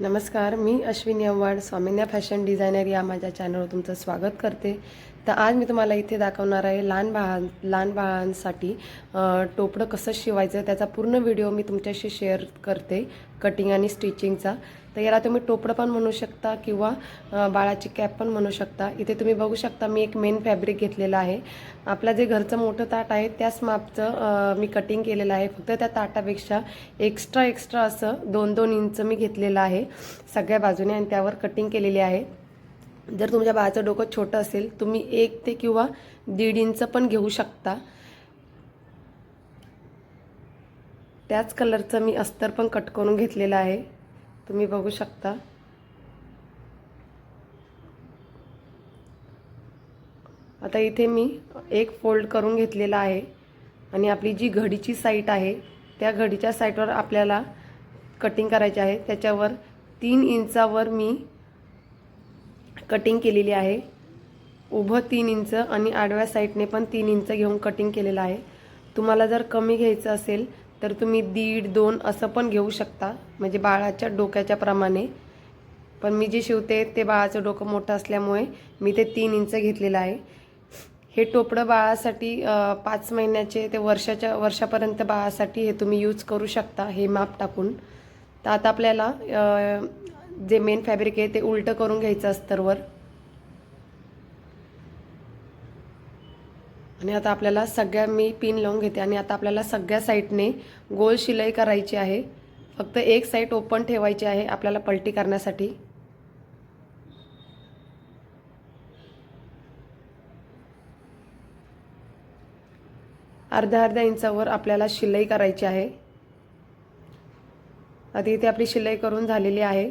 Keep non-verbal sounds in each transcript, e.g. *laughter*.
नमस्कार मी अश्विनी आव्हाड स्वामिन्या फॅशन डिझायनर या माझ्या चॅनलवर तुमचं स्वागत करते. तर आज मी तुम्हाला इथे दाखवणार आहे लहान बाळां लहान बाळांसाठी टोपडं कसं शिवायचं त्याचा पूर्ण व्हिडिओ मी तुमच्याशी शेअर करते कटिंग आणि स्टिचिंगचा. तर याला तुम्ही टोपडं पण म्हणू शकता किंवा बाळाची कॅप पण म्हणू शकता. इथे तुम्ही बघू शकता मी एक मेन फॅब्रिक घेतलेला आहे. आपला जे घरचं मोठं ताट आहे त्याच मापचं मी कटिंग केलेलं आहे. फक्त त्या ताटापेक्षा एक्स्ट्रा एक्स्ट्रा असं दोन दोन इंच मी घेतलेलं आहे सगळ्या बाजूने आणि त्यावर कटिंग केलेली आहे. जर तुमच्या बाळाचं डोकं छोटं असेल तुम्ही एक ते किंवा दीड इंच पण घेऊ शकता. त्याच कलरचं मी अस्तर पण कट करून घेतलेलं आहे. तुम्ही बघू शकता. आता इथे मी एक फोल्ड करून घेतलेला आहे आणि आपली जी घडीची साईट आहे त्या घडीच्या साईटवर आपल्याला कटिंग करायची आहे. त्याच्यावर तीन इंचावर मी कटिंग केलेली आहे. उभं तीन इंच आणि आडव्या साईडने पण तीन इंच घेऊन कटिंग केलेलं आहे. तुम्हाला जर कमी घ्यायचं असेल तर तुम्ही दीड दोन असं पण घेऊ शकता. म्हणजे बाळाच्या डोक्याच्या प्रमाणे. पण मी जे शिवते ते बाळाचं डोकं मोठं असल्यामुळे मी ते तीन इंच घेतलेलं आहे. हे टोपडं बाळासाठी पाच महिन्याचे ते वर्षाच्या वर्षापर्यंत बाळासाठी हे तुम्ही यूज करू शकता. हे माप टाकून. तर आता आपल्याला जे मेन फॅब्रिक आहे ते उलटं करून घ्यायचं अस्तरवर आणि आता आपल्याला सगळ्या मी पिन लावून घेते आणि आता आपल्याला सगळ्या साईडने गोल शिलाई करायची आहे. फक्त एक साईड ओपन ठेवायची आहे आपल्याला पलटी करण्यासाठी. अर्ध्या अर्ध्या इंचावर आपल्याला शिलाई करायची आहे. आता इथे आपली शिलाई करून झालेली आहे.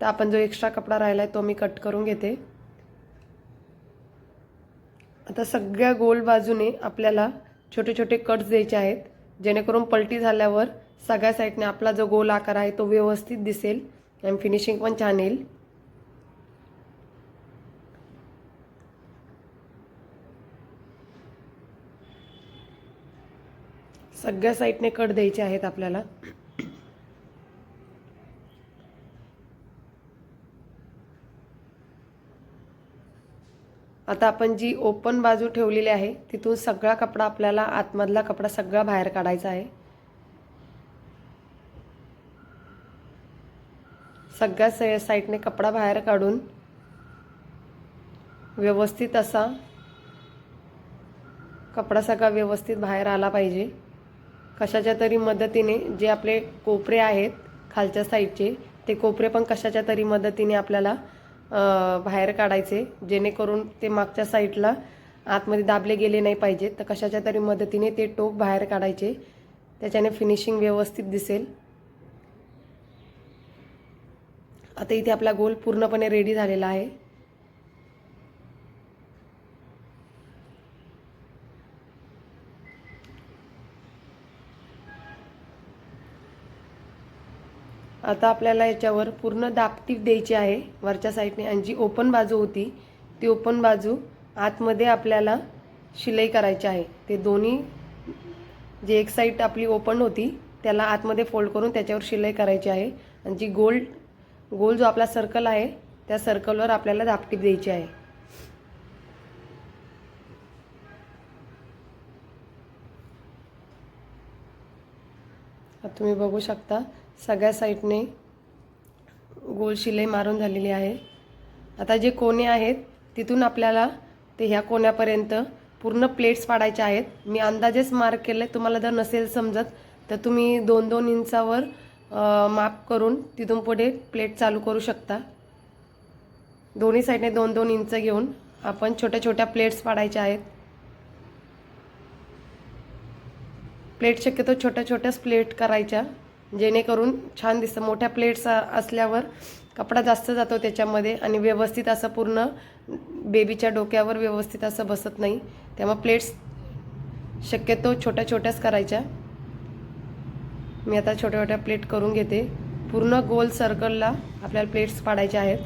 तर आपण जो एक्स्ट्रा कपडा राहिला आहे तो मी कट करून घेते. आता सगळ्या गोल बाजूने आपल्याला छोटे छोटे कट्स द्यायचे आहेत. जेणेकरून पलटी झाल्यावर सगळ्या साईडने आपला जो गोल आकार आहे तो व्यवस्थित दिसेल आणि फिनिशिंग पण छान येईल. सगळ्या साईडने कट द्यायचे आहेत आपल्याला. आता आपण जी ओपन बाजू ठेवलेली आहे तिथून सगळा कपडा आपल्याला आतमधला कपडा सगळा बाहेर काढायचा आहे. सगळ्या साईडने कपडा बाहेर काढून व्यवस्थित असा कपडा सगळा व्यवस्थित बाहेर आला पाहिजे. कशाच्या तरी मदतीने जे आपले कोपरे आहेत खालच्या साईडचे ते कोपरे पण कशाच्या तरी मदतीने आपल्याला बाहेर काढायचे जेणेकरून ते मागच्या साईडला आतमध्ये दाबले गेले नाही पाहिजे. तर कशाच्या तरी मदतीने ते टोक बाहेर काढायचे. त्याच्याने फिनिशिंग व्यवस्थित दिसेल. आता इथे आपला गोल पूर्णपणे रेडी झालेला आहे. आता आपल्याला याच्यावर पूर्ण दापटीप द्यायची आहे. वरच्या साईडने आणि जी ओपन बाजू होती ती ओपन बाजू आतमध्ये आपल्याला शिलाई करायची आहे. ते दोन्ही जे एक साईड आपली ओपन होती त्याला आतमध्ये फोल्ड करून त्याच्यावर शिलाई करायची आहे. आणि जी गोल गोल जो आपला सर्कल आहे त्या सर्कलवर आपल्याला दापटीप द्यायची आहे. तुम्ही बघू शकता सगळ्या साईडने गोल शिलाई मारून झालेली आहे. आता जे कोणे आहेत तिथून आपल्याला ते ह्या कोण्यापर्यंत पूर्ण प्लेट्स पाडायच्या आहेत. मी अंदाजेच मार्क केले तुम्हाला जर नसेल समजत तर तुम्ही दोन दोन इंचावर माप करून तिथून पुढे प्लेट चालू करू शकता. दोन्ही साईडने दोन दोन इंच घेऊन आपण छोट्या छोट्या प्लेट्स पाडायच्या आहेत. प्लेट शक्यतो छोट्या छोट्याच प्लेट करायच्या. जेणेकरून छान दिसतं. मोठ्या प्लेट्स असल्यावर कपडा जास्त जातो त्याच्यामध्ये आणि व्यवस्थित असं पूर्ण बेबीच्या डोक्यावर व्यवस्थित असं बसत नाही. त्यामुळे प्लेट्स शक्यतो छोट्या छोट्याच करायच्या. मी आता छोट्या छोट्या प्लेट करून घेते. पूर्ण गोल सर्कलला आपल्याला प्लेट्स पाडायच्या आहेत.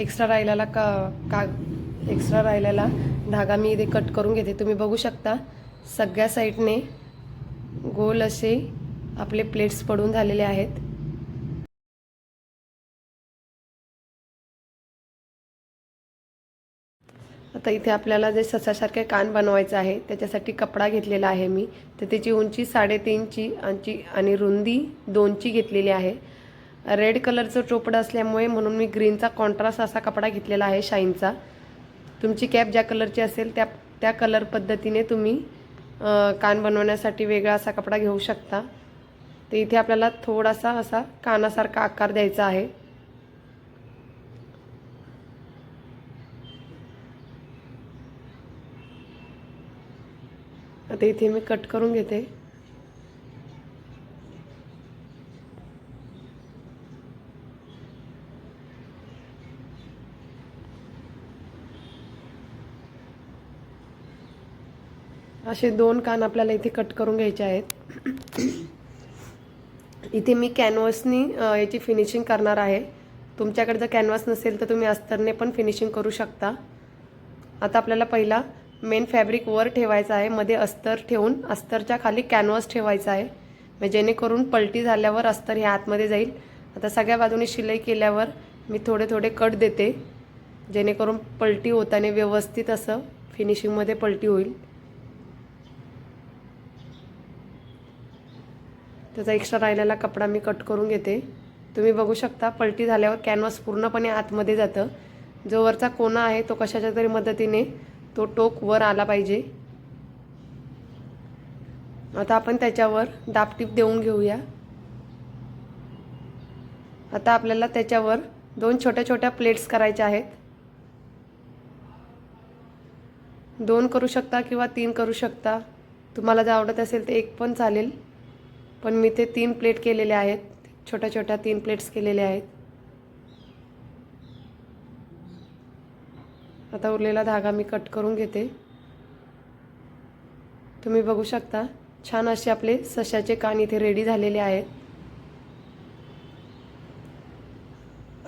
एक्स्ट्रा राहिलेला का का एक्स्ट्रा राहिलेला धागा मी इथे कट करून घेते. तुम्ही बघू शकता सगळ्या साईडने गोल असे आपले प्लेट्स पडून झालेले आहेत. आता इथे आपल्याला जे ससासारखे कान बनवायचं आहे त्याच्यासाठी कपडा घेतलेला आहे मी. तर त्याची उंची साडेतीनची आणि आणि रुंदी दोनची घेतलेली आहे. रेड कलरचं चोपडं असल्यामुळे म्हणून मी ग्रीनचा कॉन्ट्रास्ट असा कपडा घेतलेला आहे शाईनचा. तुमची कॅप ज्या कलरची असेल त्या त्या कलर पद्धतीने तुम्ही कान बनवण्यासाठी वेगळा असा कपडा घेऊ शकता. तर इथे आपल्याला थोडासा असा कानासारखा आकार द्यायचा आहे. आता इथे मी कट करून घेते. असे दोन कान आपल्याला इथे कट करून घ्यायचे आहेत. इथे मी कॅनव्हसनी याची फिनिशिंग करणार आहे. तुमच्याकडे जर कॅनव्हास नसेल तर तुम्ही अस्तरने पण फिनिशिंग करू शकता. आता आपल्याला पहिला मेन फॅब्रिक वर ठेवायचा आहे. मध्ये अस्तर ठेवून अस्तरच्या खाली कॅनव्हास ठेवायचा आहे. म्हणजे जेणेकरून पलटी झाल्यावर अस्तर हे आतमध्ये जाईल. आता सगळ्या बाजूने शिलाई केल्यावर मी थोडे थोडे कट देते. जेणेकरून पलटी होताना व्यवस्थित असं फिनिशिंगमध्ये पलटी होईल. त्याचा एक्स्ट्रा राहिलेला कपडा मी कट करून घेते. तुम्ही बघू शकता पलटी झाल्यावर कॅनव्हास पूर्णपणे आतमध्ये जातं. जो वरचा कोना आहे तो कशाच्या तरी मदतीने तो टोक वर आला पाहिजे. आता आपण त्याच्यावर दापटीप देऊन घेऊया. आता आपल्याला त्याच्यावर दोन छोट्या छोट्या प्लेट्स करायच्या आहेत. दोन करू शकता किंवा तीन करू शकता. तुम्हाला जर आवडत असेल ते एक पण चालेल. पण मी ते तीन प्लेट केलेले आहेत. छोट्या छोट्या तीन प्लेट्स केलेल्या आहेत. आता उरलेला धागा मी कट करून घेते. तुम्ही बघू शकता छान असे आपले सशाचे कान इथे रेडी झालेले आहेत.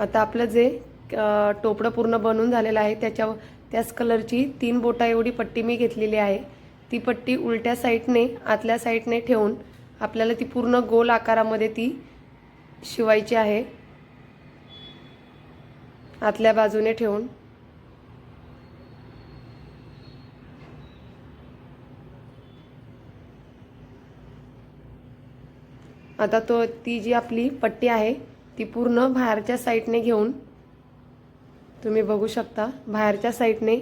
आता आपलं जे टोपडं पूर्ण बनून झालेलं आहे त्याच्या त्याच कलरची तीन बोटा एवढी पट्टी मी घेतलेली आहे. ती पट्टी उलट्या साईडने आतल्या साईडने ठेवून आपल्याला ती पूर्ण गोल आकारामध्ये ती शिवायची आहे. आतल्या बाजूने ठेवून. आता तो ती जी आपली पट्टी आहे ती पूर्ण बाहेरच्या साईडने घेऊन तुम्ही बघू शकता बाहेरच्या साईडने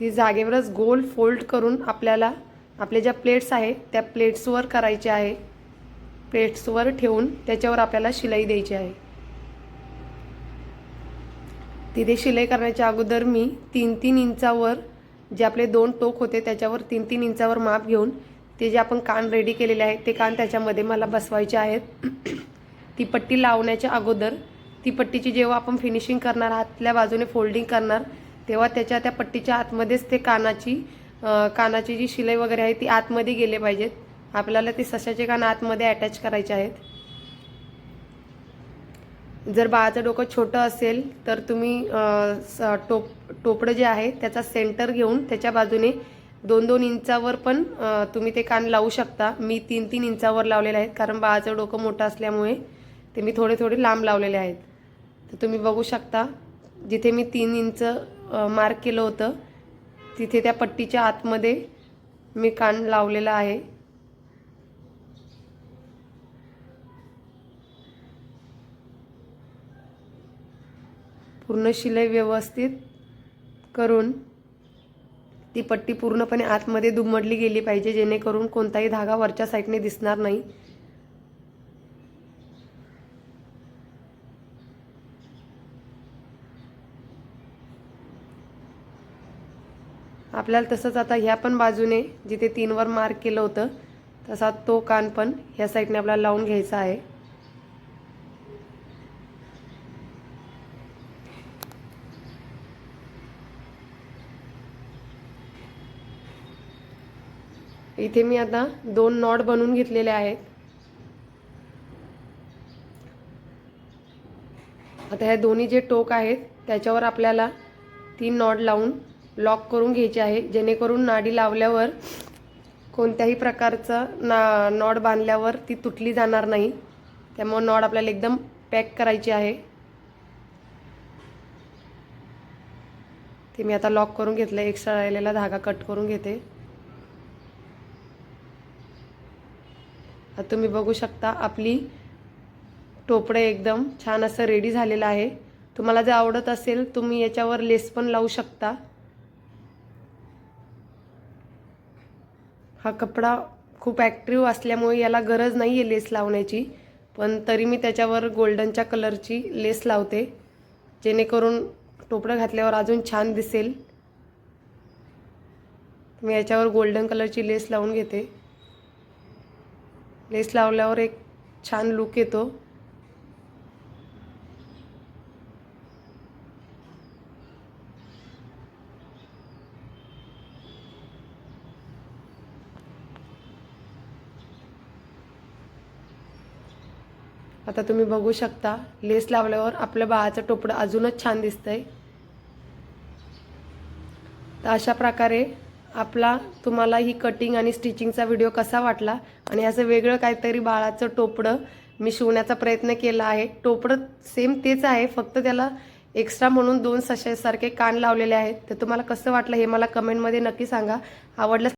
ती जागेवरच गोल फोल्ड करून आपल्याला आपल्या ज्या प्लेट्स आहेत त्या प्लेट्सवर करायचे आहे. प्लेट्सवर ठेवून त्याच्यावर आपल्याला शिलाई द्यायची आहे. तिथे शिलाई करण्याच्या अगोदर मी तीन तीन इंचावर जे आपले दोन टोक होते त्याच्यावर तीन तीन इंचावर माप घेऊन ते जे आपण कान रेडी केलेले आहेत ते कान त्याच्यामध्ये मला बसवायचे आहेत. *clears throat* ती पट्टी लावण्याच्या अगोदर ती पट्टीची जेव्हा आपण फिनिशिंग करणार आतल्या बाजूने फोल्डिंग करणार तेव्हा त्याच्या त्या पट्टीच्या आतमध्येच ते कानाची कानाची जी शिलाई वगैरे आहे ती आतमध्ये गेले पाहिजेत. आपल्याला ते सशाचे कान आतमध्ये अटॅच करायचे आहेत. जर बाळाचं डोकं छोटं असेल तर तुम्ही स- टोप टोपडं जे आहे त्याचा सेंटर घेऊन त्याच्या बाजूने दोन दोन इंचावर पण तुम्ही ते कान लावू शकता. मी तीन तीन इंचावर लावलेले आहेत कारण बाळाचं डोकं मोठं असल्यामुळे ते मी थोडे थोडे लांब लावलेले आहेत. तर तुम्ही बघू शकता जिथे मी तीन इंच मार्क केलं होतं तिथे त्या पट्टीच्या आतमध्ये मी कान लावलेला आहे. पूर्ण शिलाई व्यवस्थित करून ती पट्टी पूर्णपणे आतमध्ये दुमडली गेली पाहिजे जेणेकरून कोणताही धागा वरच्या साईडने दिसणार नाही. आपल्याला तसंच आता ह्या पण बाजूने जिथे तीनवर मार्क केलं होतं तसा तो कान पण ह्या साईडने आपल्याला लावून घ्यायचा आहे. इथे मी आता दोन नॉट बनवून घेतलेले आहेत. आता ह्या दोन्ही जे टोक आहेत त्याच्यावर आपल्याला तीन नॉड लावून लॉक करून घ्यायची आहे. जेणेकरून नाडी लावल्यावर कोणत्याही प्रकारचं ना नॉड बांधल्यावर ती तुटली जाणार नाही. त्यामुळं नॉड आपल्याला एकदम पॅक करायची आहे. ते मी आता लॉक करून घेतलं. एक्स्ट्रा राहिलेला धागा कट करून घेते. आता तुम्ही बघू शकता आपली टोपडे एकदम छान असं रेडी झालेलं आहे. तुम्हाला जर आवडत असेल तुम्ही याच्यावर लेस पण लावू शकता. हा कपडा खूप ॲक्टिव्ह असल्यामुळे याला गरज नाही आहे लेस लावण्याची. पण तरी मी त्याच्यावर गोल्डनच्या कलरची लेस लावते. जेणेकरून टोपडं घातल्यावर अजून छान दिसेल. मी याच्यावर गोल्डन कलरची लेस लावून घेते. लेस लावल्यावर एक छान लुक येतो. आता तुम्ही बघू शकता लेस लावल्यावर आपल्या बाळाचं टोपडं अजूनच छान दिसतंय. तर अशा प्रकारे आपला तुम्हाला ही कटिंग आणि स्टिचिंगचा व्हिडिओ कसा वाटला? आणि असं वेगळं काहीतरी बाळाचं टोपडं मी शिवण्याचा प्रयत्न केला आहे. टोपडं सेम तेच आहे फक्त त्याला एक्स्ट्रा म्हणून दोन सशेसारखे कान लावलेले आहेत. तर तुम्हाला कसं वाटलं हे मला कमेंटमध्ये नक्की सांगा. आवडलं